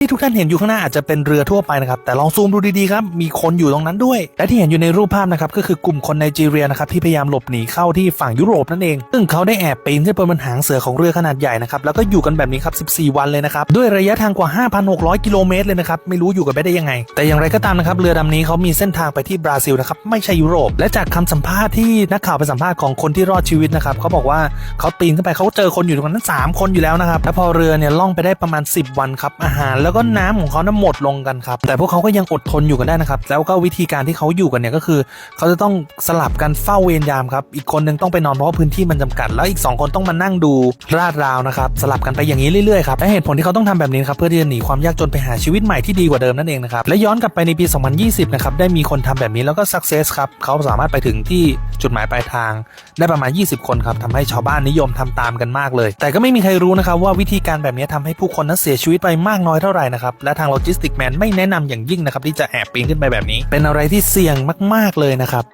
ที่ทุกท่านเห็นอยู่ข้างหน้าอาจจะเป็นเรือทั่วไปนะครับ แต่ลองซูมดูดีๆครับ มีคนอยู่ตรงนั้นด้วย และที่เห็นอยู่ในรูปภาพนะครับ ก็คือกลุ่มคนไนจีเรียนะครับ ที่พยายามหลบหนีเข้าที่ฝั่งยุโรปนั่นเอง ซึ่งเขาได้แอบปีนขึ้นไปบนหางเสือของเรือขนาดใหญ่นะครับ แล้วก็อยู่กันแบบนี้ครับ 14 วันเลยนะครับ ด้วยระยะทางกว่า 5,600 กิโลเมตรเลยนะครับ ไม่รู้อยู่กันไปได้ยังไง แต่อย่างไรก็ตามนะครับ เรือลำนี้เขามีเส้นทางไปที่บราซิลนะครับ ไม่ใช่ยุโรป และจากคำสัมภาษณ์ที่นักข่าวไปสัมภาษณ์ของคนที่รอดชีวิตนะครับเขาบอกว่าเขาปีนขึ้นไปเขาเจอคนอยู่ตรงนั้นสามคนอยู่แล้วนะครับ แล้วพอเรือเนี่ยล่องไปได้ประมาณ 10 วันครับอาหารแล้วก็น้ำของเขานั้นหมดลงกันครับแต่พวกเขาก็ยังอดทนอยู่กันได้นะครับแล้วก็วิธีการที่เขาอยู่กันเนี่ยก็คือ เขาจะต้องสลับกันเฝ้าเวรยามครับอีกคนนึงต้องไปนอนเพราะว่าพื้นที่มันจำกัด แล้วอีก 2 คนต้องมานั่งดูราดราวนะครับสลับกันไปอย่างนี้เรื่อยๆครับและเหตุผลที่เขาต้องทำแบบนี้ครับเพื่อที่จะหนีความยากจนไปหาชีวิตใหม่ที่ดีกว่าเดิมนั่นเองนะครับและย้อนกลับไปในปี 2020 นะครับได้มีคนทำแบบนี้แล้วก็ success ครับเขาสามารถไปถึงที่จุดหมายปลายทาง ได้ประมาณ 20 คนครับทำให้ชาวบ้านนิยมทำตามกันมากเลย แต่ก็ไม่มีใครรู้นะครับว่าวิธีการแบบนี้ทำให้ผู้คนนั้นเสียชีวิตไปมากน้อยเท่าไหร่นะครับ และทางโลจิสติกแมนไม่แนะนำอย่างยิ่งนะครับที่จะแอบปีนขึ้นไปแบบนี้ เป็นอะไรที่เสี่ยงมาก ๆ เลยนะครับ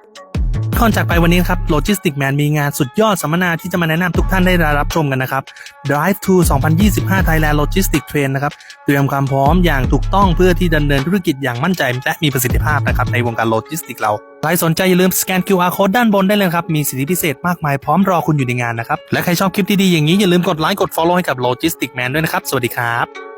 ก่อนจากไปวันนี้ครับ Logistic Man มีงานสุดยอดสัมมนาที่จะมาแนะนำทุกท่านได้รับชมกันนะครับ Drive to 2025 Thailand Logistic Train นะครับเตรียมความพร้อมอย่างถูกต้องเพื่อที่ดำเนินธุรกิจอย่างมั่นใจและมีประสิทธิภาพนะครับในวงการโลจิสติกเราใครสนใจอย่าลืมสแกน QR code ด้านบนได้เลยครับ มีสิทธิพิเศษมากมายพร้อมรอคุณอยู่ในงานนะครับ และใครชอบคลิปดีๆอย่างนี้อย่าลืมกดไลค์กด follow ให้กับ Logistic Man ด้วยนะครับ สวัสดีครับ